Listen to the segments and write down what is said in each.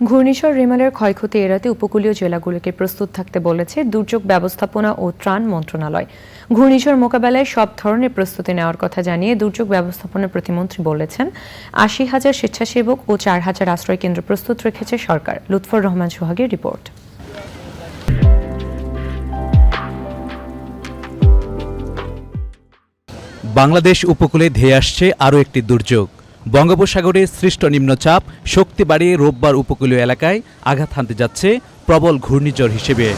ঘূর্ণিঝড় রেমালের ক্ষয়ক্ষতি এড়াতে উপকূলীয় জেলাগুলোকে প্রস্তুত থাকতে বলেছে দুর্যোগ ব্যবস্থাপনা ও ত্রাণ মন্ত্রণালয়। ঘূর্ণিঝড় মোকাবেলায় সব ধরনের প্রস্তুতি নেওয়ার কথা জানিয়ে দুর্যোগ ব্যবস্থাপনা প্রতিমন্ত্রী বলেছেন, আশি হাজার স্বেচ্ছাসেবক ও চার হাজার আশ্রয় কেন্দ্র প্রস্তুত রেখেছে সরকার। লুৎফর রহমান সোহাগের রিপোর্ট। বাংলাদেশ উপকূলে ধেয়ে আসছে আরও একটি দুর্যোগ। বঙ্গোপসাগরে সৃষ্ট নিম্নচাপ শক্তি বাড়িয়ে রোববার উপকূলীয় এলাকায় আঘাত হানতে যাচ্ছে প্রবল ঘূর্ণিঝড় হিসেবে।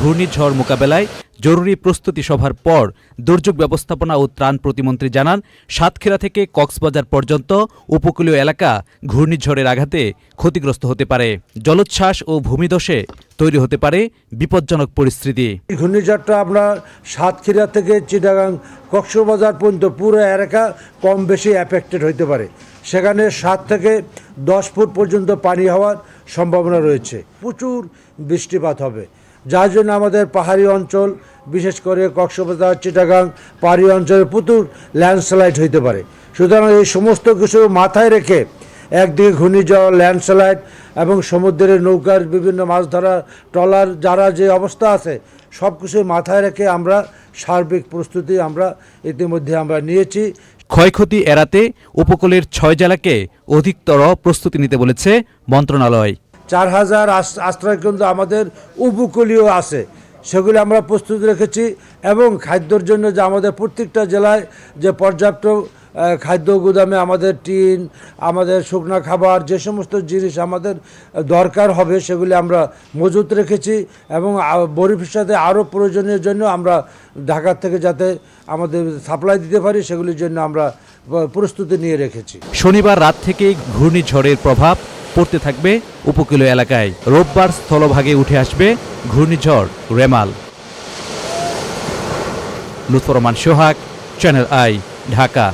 ঘূর্ণিঝড় মোকাবেলায় জরুরি প্রস্তুতি সভার পর দুর্যোগ ব্যবস্থাপনা ও ত্রাণ প্রতিমন্ত্রী জানান, সাতক্ষীরা থেকে কক্সবাজার পর্যন্ত উপকূলীয় এলাকা ঘূর্ণিঝড়ের আঘাতে ক্ষতিগ্রস্ত হতে পারে। জলোচ্ছ্বাস ও ভূমিধসে তৈরি হতে পারে বিপজ্জনক পরিস্থিতি। ঘূর্ণিঝড়টা আমরা সাতক্ষীরা থেকে চিটাগাং কক্সবাজার পর্যন্ত পুরো এলাকা কম বেশি অ্যাফেক্টেড হইতে পারে। সেখানে সাত থেকে দশ ফুট পর্যন্ত পানি হওয়ার সম্ভাবনা রয়েছে। প্রচুর বৃষ্টিপাত হবে। যার জন্য আমাদের পাহাড়ি অঞ্চল, বিশেষ করে কক্সবাজার, চিটাগাং পাহাড়ি অঞ্চলে প্রচুর ল্যান্ডস্লাইড হইতে পারে। সুতরাং এই সমস্ত কিছু মাথায় রেখে একদিকে ঘূর্ণিঝড় ল্যান্ডস্লাইড এবং সমুদ্রের নৌকার বিভিন্ন মাছ ধরা ট্রলার যারা যে অবস্থা আছে সব কিছু মাথায় রেখে আমরা সার্বিক প্রস্তুতি আমরা ইতিমধ্যে আমরা নিয়েছি। ক্ষয়ক্ষতি এড়াতে উপকূলের ছয় জেলাকে অধিকতর প্রস্তুতি নিতে বলেছে মন্ত্রণালয়। চার হাজার আশ- আশ্রয়কেন্দ্র আমাদের উপকূলীয় আছে। সেগুলি আমরা প্রস্তুত রেখেছি এবং খাদ্যর জন্য যে আমাদের প্রত্যেকটা জেলায় যে পর্যাপ্ত খাদ্য গুদামে আমাদের টিন, আমাদের শুকনো খাবার, যে সমস্ত জিনিস আমাদের দরকার হবে সেগুলি আমরা মজুত রেখেছি এবং আ- ভবিষ্যতে আরও প্রয়োজনীয় জন্য আমরা ঢাকার থেকে যাতে আমাদের সাপ্লাই দিতে পারি সেগুলির জন্য আমরা প্রস্তুতি নিয়ে রেখেছি। শনিবার রাত থেকেই ঘূর্ণিঝড়ের প্রভাব পড়তে থাকবে উপকূলীয় এলাকায়। রোববার স্থলভাগে উঠে আসবে ঘূর্ণিঝড় Remal. Lutfor Rahman Sohag, channel I, Dhaka.